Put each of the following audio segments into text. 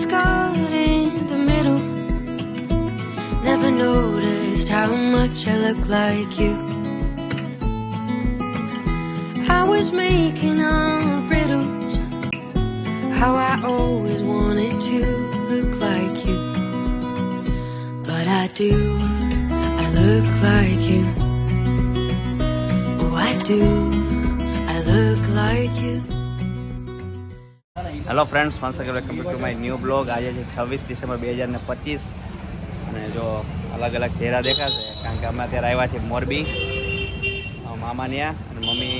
scar in the middle. Never noticed how much I look like you. I was making up riddles. How I always wanted to look like you. But I do, I look like you. Oh, I do, I look like you. Hello friends once again welcome to my new blog આજે છે છવ્વીસ December બે હજાર ને પચીસ અને જો અલગ અલગ ચહેરા દેખાશે, કારણ કે અમે અત્યારે આવ્યા છીએ મોરબી મામા ત્યાં અને મમ્મી,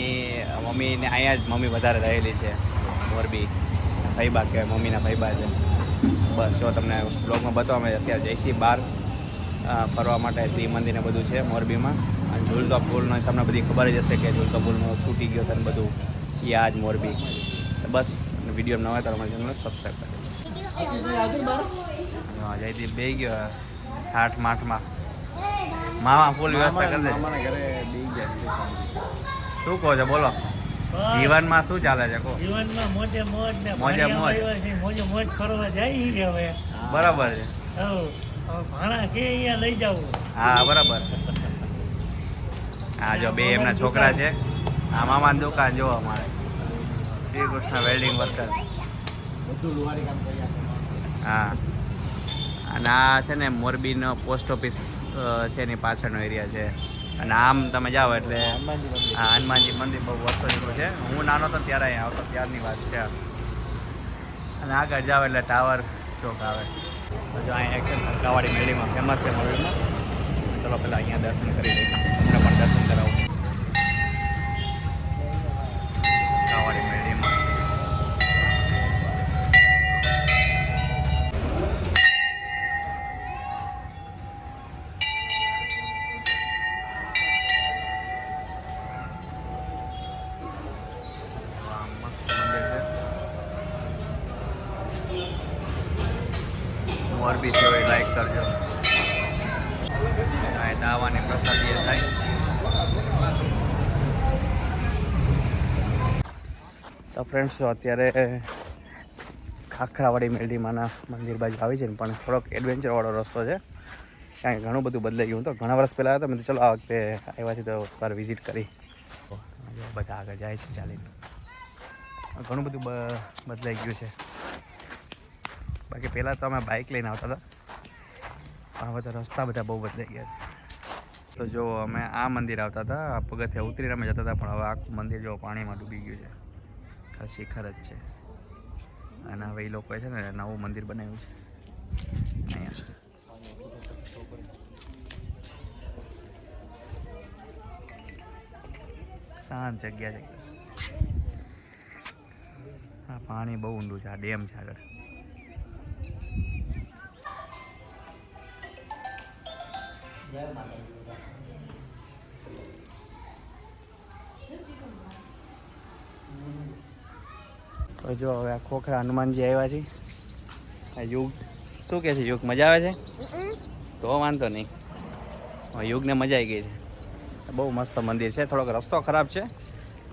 મમ્મીને અહીંયા જ મમ્મી વધારે રહેલી છે મોરબી. ભાઈબા કે મમ્મીના ભાઈબા છે. બસ, જો તમને બ્લોગમાં બતાવો, અમે અત્યારે જઈ છીએ બહાર ફરવા માટે ત્રી મંદિરને બધું છે મોરબીમાં. અને ઝૂલતો પુલનો તમને બધી ખબર જ હશે કે ઝૂલતો પુલનો તૂટી ગયો છે બધું. એ આ જ મોરબી. તો બસ વીડિયો નવા તો અમારી ચેનલને સબસ્ક્રાઈબ કરજો હા જયદીપ બે ગયો આઠ માઠમાં. મામા ફૂલ વ્યવસ્થા કરી દે. શું કહો છો? બોલો. જીવનમાં શું ચાલે છે? કહો. જીવનમાં મોજે મોજ ને મોજે મોજ. મોજે મોજ ફરવા જાય છે હવે. બરાબર છે. ભાણા કે અહીંયા લઈ જાવ. હા બરાબર. હા જો બે એમના છોકરા છે. આ મામાની દુકાન જો અમારે. શ્રી કૃષ્ણ વેલ્ડિંગ વર્કર હા. અને આ છે ને મોરબીનો પોસ્ટ ઓફિસ છે એની પાછળનો એરિયા છે. અને આમ તમે જાઓ એટલે, હા, હનુમાનજી મંદિર બહુ વર્ષો જેટલું છે. હું નાનો હતો ત્યારે અહીંયા આવતો, ત્યારની વાત છે. અને આગળ જાઓ એટલે ટાવર ચોક આવે. જો અહીંયા એક કાવાડી મેળીમાં ફેમસ છે મોરબીમાં. ચલો પહેલાં અહીંયા દર્શન કરી લઈએ. તો ફ્રેન્ડ્સ જો અત્યારે ખાખરાવાડી મેલડીમાના મંદિર બાજુ આવી છે ને, પણ થોડોક એડવેન્ચરવાળો રસ્તો છે. કારણ કે ઘણું બધું બદલાઈ ગયું. તો ઘણા વર્ષ પહેલાં હતા, મેં ચલો આ વખતે આવ્યા છે તો એકવાર વિઝિટ કરી. બધા આગળ જાય છે ચાલીને. ઘણું બધું બદલાઈ ગયું છે. બાકી પહેલાં તો અમે બાઇક લઈને આવતા હતા. પણ હવે તો રસ્તા બધા બહુ બદલાઈ ગયા છે. તો જો અમે આ મંદિર આવતા હતા, પગથિયા ઉતરીને અમે જતા હતા, પણ હવે આખું મંદિર જો પાણીમાં ડૂબી ગયું છે. ખાલી શિખર જ છે. અને હવે એ લોકોએ છે ને નવું મંદિર બનાવ્યું છે. અહીંયા. શાંત જગ્યા છે. આ પાણી બહુ ઊંડું છે. આ ડેમ છે આગળ. તો જો, હવે આ ખોખરા હનુમાનજી આવ્યા છે. આ યુગ, શું કહે છે યુગ? મજા આવે છે? તો વાંધો નહીં. યુગને મજા આવી ગઈ છે. બહુ મસ્ત મંદિર છે. થોડોક રસ્તો ખરાબ છે.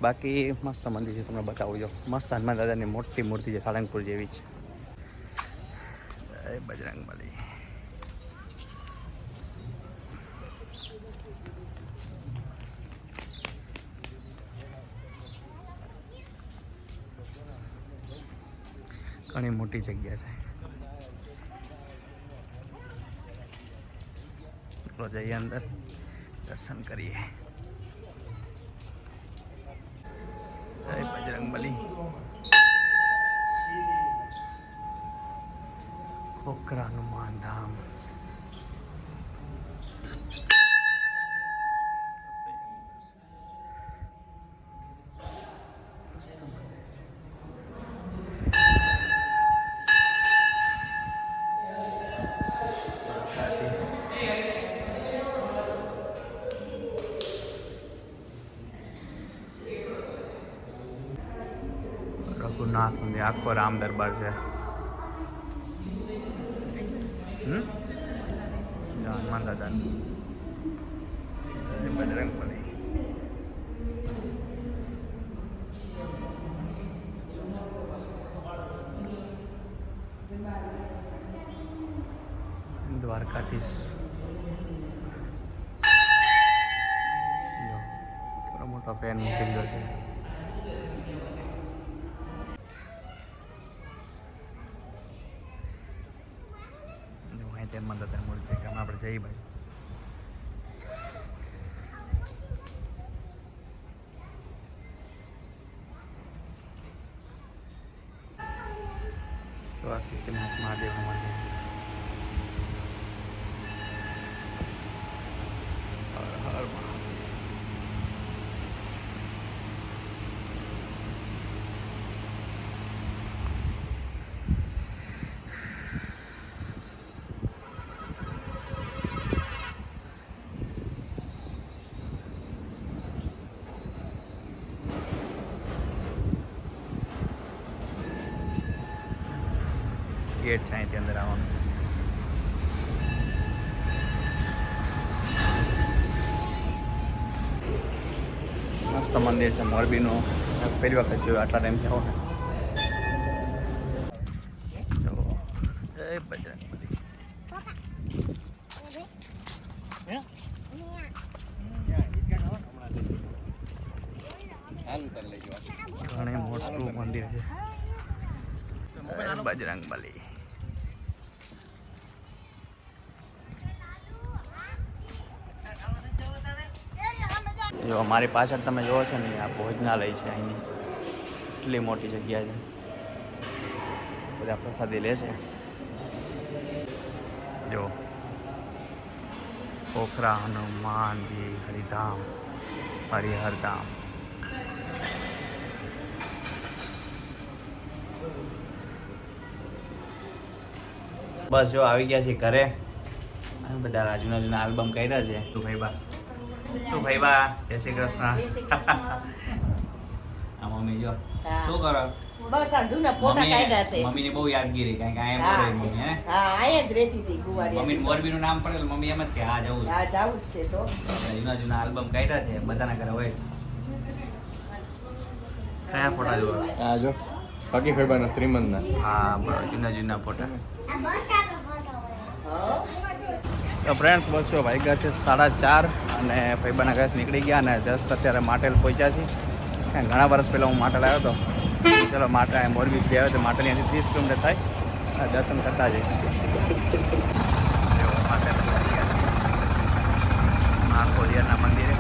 બાકી મસ્ત મંદિર છે. તમને બતાવું જો. મસ્ત હનુમાન દાદાની મોટી મૂર્તિ છે સાળંગપુર જેવી છે. બજરંગ બલી ઘણી મોટી જગ્યા છે. ચલો જઈએ અંદર. દર્શન કરીએ. જય બજરંગબલી. ખોખરા હનુમાન ધામ. રઘુનાથ મંદિર આખો રામ દરબાર છે. હનુમાન દાદા બજરંગ બલી દ્વારકાધીશ જો થોડો મોટો ફેન મૂકી દીધો છે જો અહીં તે મંદિર મૂર્તિ કામ આપણે જઈ બાજુ તો આ સિદ્ધનાથ મહાદેવનું ગેટ છે અહીંથી અંદર આવવાનું. મસ્ત મંદિર છે મોરબીનું. પહેલી વખત જોયું આટલા ટાઈમથી આવો ને જો જય બજરંગબલી હે? ઘણી મોટું મંદિર છે જય બજરંગબલી જો મારી પાછળ તમે જોવો છો ને, આ ભોજનાલય છે અહીંની. એટલી મોટી જગ્યા છે. બધા પ્રસાદી લે છે. જો. પોખરા હનુમાનજી હરિધામ હરિહરધામ બસ જો, આવી ગયા છે ઘરે. બધા રાજુના જૂના આલ્બમ કર્યા છે. ભાઈ બા. શું ભાઈ બા? જય શ્રી કૃષ્ણ. આ મમ્મી જો શું કરો? બસ આ જૂના ફોટા કાઢ્યા છે. મમ્મી મમ્મીની બહુ યાદગીરી કારણ કે આ એમ રહે મમ્મી હે? હા આયા જ રહેતી હતી કુવારી મમ્મી મોરબીનું નામ પડે એટલે મમ્મી એમ જ કે આ જવું છે. હા જાવું જ છે તો. જૂના જૂના આલ્બમ કાઢ્યા છે બધાના ઘરે હોય છે. કયા ફોટા જોવા? આ જો બાકી ફેબાના શ્રીમંતના. હા જૂના જૂના ફોટા. તો ફ્રેન્ડ્સ બસ વાગ્યા છે સાડા ચાર અને ભાઈબાના ઘરે નીકળી ગયા અને જસ્ટ અત્યારે માટેલ પહોંચ્યા છીએ. ઘણા વર્ષ પહેલાં હું માટેલ આવ્યો હતો. ચલો માટે મોરબી જે આવ્યો તો માટેલ અહીંથી ત્રીસ કિલોમીટર થાય. દર્શન કરતા જઈએ. છે. મહાકોડિયાના મંદિરે.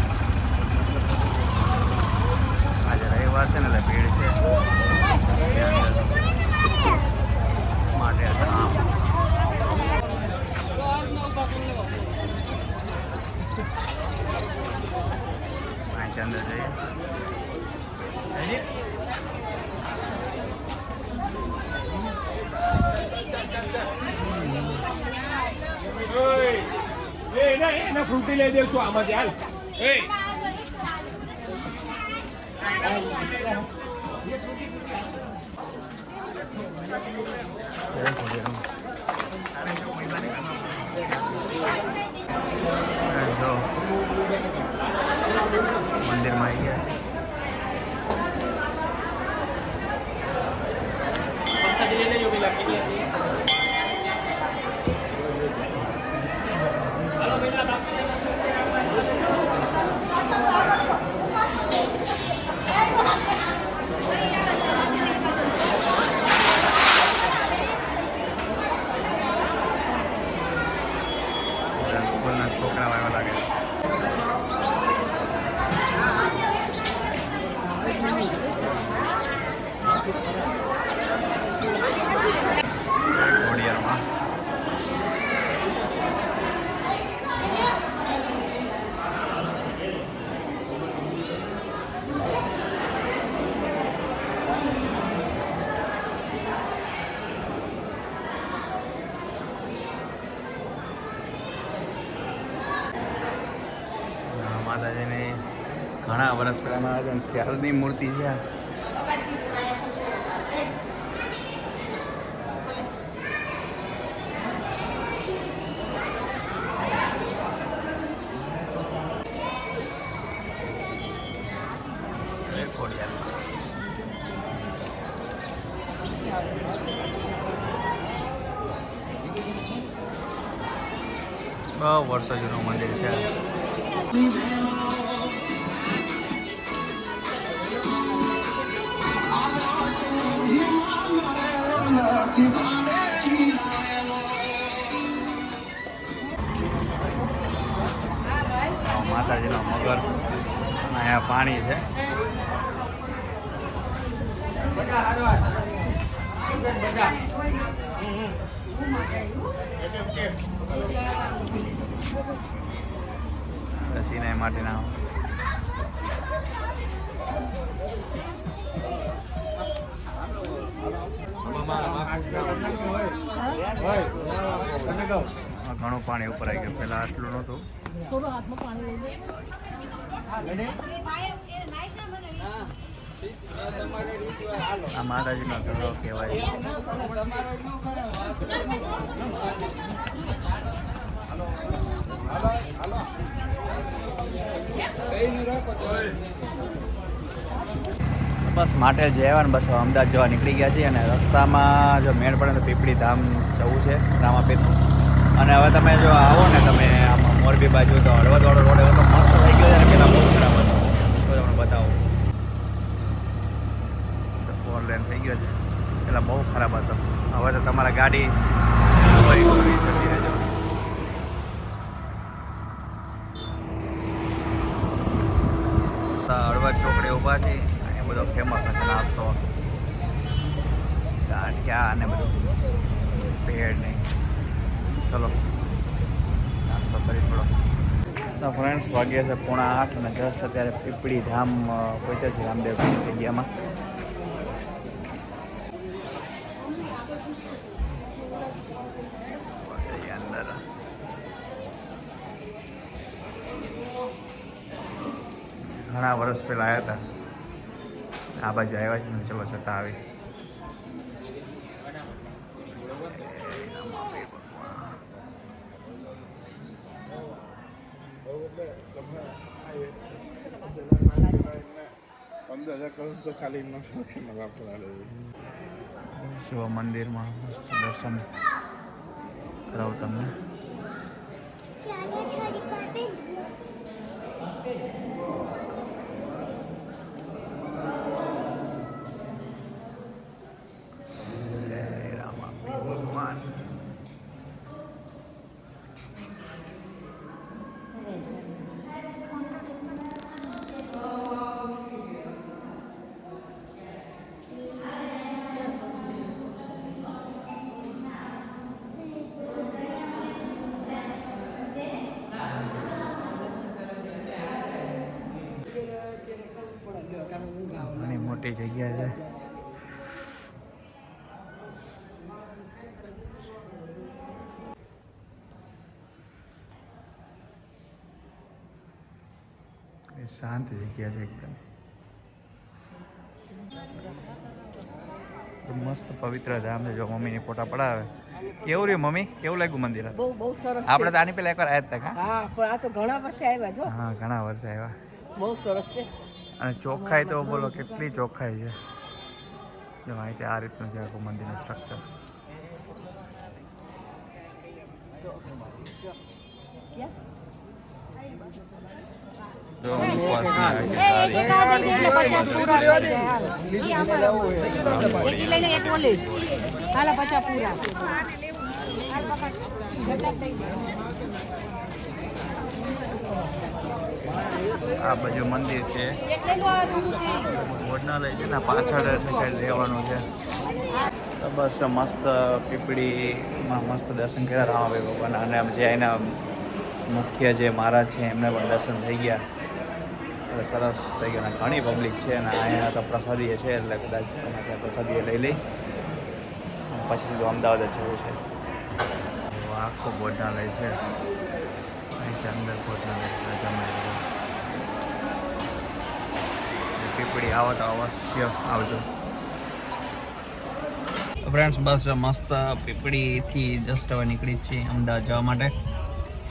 આજે રવિવાર છે ને, એટલે ભીડ છે ત્યાં અંદર માટેલ ધામ અહીંથી અંદર જઈએ. ફ્રૂટી લઈ દઉં છું આમાંથી હાલ જો મંદિરમાં આવી ગયા બધા સ્કૂલના છોકરાઓ આવ્યા લાગે છે ખોડિયારમાં આ માતાજીને ઘણા વર્ષ પહેલાં આવે હતા ત્યારની મૂર્તિ છે. બહુ વર્ષો જૂનું મંદિર છે માતાજીનો મગર અહીંયા પાણી છે. સિનાઈ માટેના. ઘણું પાણી ઉપર આવી ગયું. પહેલાં આટલું નહોતું. આ માતાજીનો તળાવ કહેવાય. બસ માટે જે આવ્યા ને બસ અમદાવાદ જવા નીકળી ગયા છીએ અને રસ્તામાં જો મેળ પડે તો પીપળી ધામ જવું છે રામાપીરનું અને હવે તમે જો આવો ને તમે આમાં મોરબી બાજુ તો હળવદવાળો રોડ એવો તો મસ્ત થઈ ગયો છે ને પહેલાં બહુ ખરાબ હતો. તો તમને બતાવો. ફોર લેન થઈ ગયો છે. પહેલાં બહુ ખરાબ હતો. હવે તો તમારા ગાડી ફરી ફરી જતી રહેજો હળવદ ચોકડી ઊભા છે એ બધો ફેમસ છે નાસ્તો ગાંઠિયા અને બધું ભેળ ને ચલો નાસ્તો કરી થોડો તો ફ્રેન્ડ્સ વાગ્યા છે પોણા આઠ અને જસ્ટ અત્યારે પીપળી ધામ પહોંચે છે રામદેવ જગ્યામાં. ઘણા વર્ષ પહેલાં આવ્યા હતા. આ બાજુ આવ્યા છે ચલો જતા આવી. પંદર હજાર કરોડ તો ખાલી શિવ મંદિરમાં દર્શન કરાવ તમને. જય એ શાંત જગ્યા છે એકદમ. મસ્ત પવિત્ર ધામ છે જો મમ્મીની ફોટા પડાવે. કેવું રહ્યું મમ્મી? કેવું લાગ્યું મંદિર? બહુ બહુ સરસ આપણે તો આની પહેલા એકવાર આવ્યા હતા હા પણ આ તો ઘણા વર્ષે આવ્યા છો. હા ઘણા વર્ષે આવ્યા બહુ સરસ છે. અને ચોખ્ખાઈ તો બોલો કેટલી ચોખ્ખાઈ છે. જો માહિતી આ રીતનું છે આખું મંદિરનું સ્ટ્રક્ચર ઉપવાસની આ બાજુ મંદિર છે. ભોજનાલય છે ને, પાછળ સાઈડ રહેવાનું છે. બસ મસ્ત પીપળીમાં મસ્ત દર્શન કર્યા રામાભાઈ ભગવાન. અને જે એના મુખ્ય જે મહારાજ છે, એમને પણ દર્શન થઈ ગયા. એટલે સરસ થઈ ગયા. ઘણી પબ્લિક છે અને અહીંયા તો પ્રસાદીએ છે એટલે કદાચ અમે ત્યાં પ્રસાદીએ લઈ લઈ. પછી સીધું અમદાવાદ જ જવું છે. આખું ભોજનાલય છે. અહીંથી અંદર ભોજનાલય જમાઈ પીપળી આવો તો અવશ્ય આવજો. ફ્રેન્ડ્સ બસ મસ્ત પીપળીથી જસ્ટ હવે નીકળી જ છીએ અમદાવાદ જવા માટે.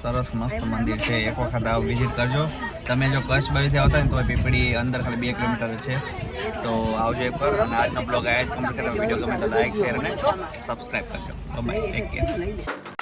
સરસ મસ્ત મંદિર છે. એક વખત આવો વિઝિટ કરજો. તમે જો કચ્છ બાજુથી આવતા હોય ને તો પીપળી અંદર ખાલી બે કિલોમીટર છે. તો આવજો એકવાર અને આજનો બ્લોગ આયા જ કમ્પ્લીટ કરો વીડિયો ગમે તો લાઈક શેર અને સબસ્ક્રાઈબ કરજો. Bye take care